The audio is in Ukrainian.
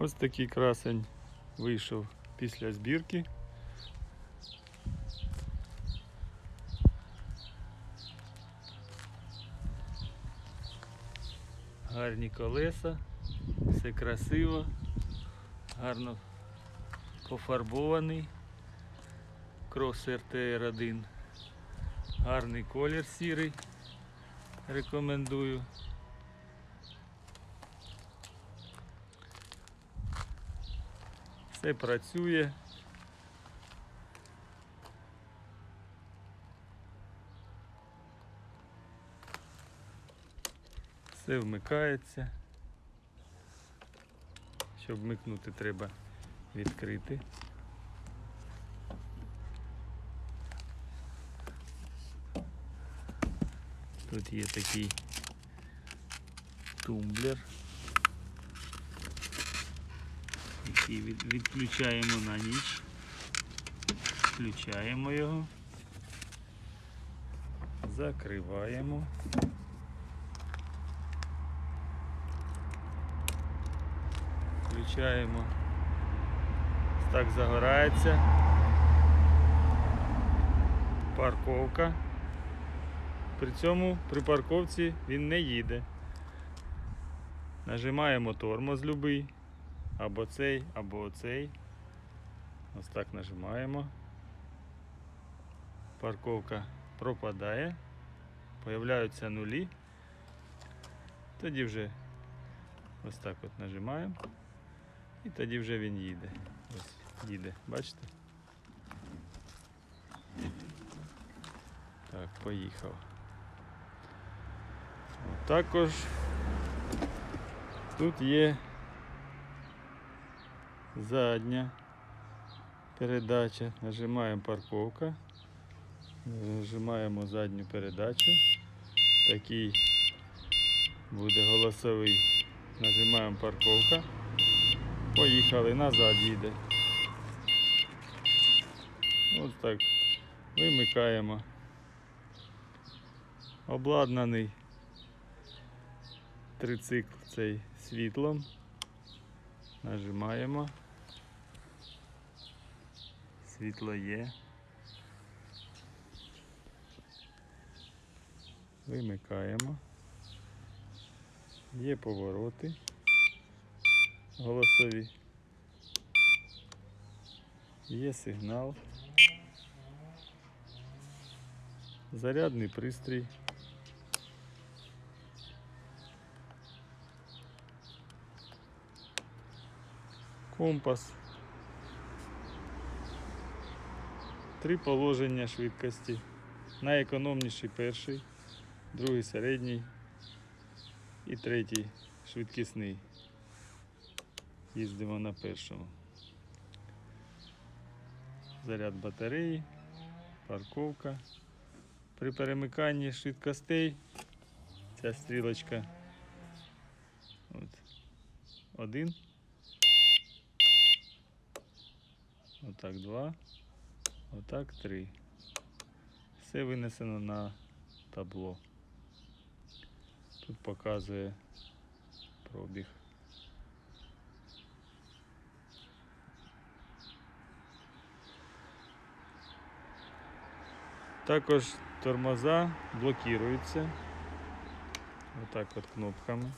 Ось такий красень вийшов після збірки. Гарні колеса, все красиво, гарно пофарбований. Крос RTR 1. Гарний колір сірий. Рекомендую. Все працює. Все вмикається. Щоб вмикнути, треба відкрити. Тут є такий тумблер, від- відключаємо на ніч. Включаємо його. Закриваємо. Включаємо. Так загорається. Парковка. При цьому при парковці він не їде. Нажимаємо тормоз любий. Або цей, або оцей. Ось так нажимаємо. Парковка пропадає. Появляються нулі. Тоді вже ось так от нажимаємо. І тоді вже він їде. Ось їде, бачите? Так, поїхав. Також тут є задня передача. Нажимаємо парковка. Нажимаємо задню передачу. Такий буде голосовий. Нажимаємо парковка. Поїхали, назад їде. Ось так. Вимикаємо. Обладнаний трицикл цей світлом. Нажимаємо. Світло є. Вимикаємо. Є повороти. Голосові. Є сигнал. Зарядний пристрій. Компас. Три положення швидкості. Найекономніший перший, другий середній і третій швидкісний. Їздимо на першому. Заряд батареї, парковка. При перемиканні швидкостей ця стрілочка. От. Один. Отак два. Отак три. Все винесено на табло. Тут показує пробіг. Також тормоза блокуються. Отак от кнопками.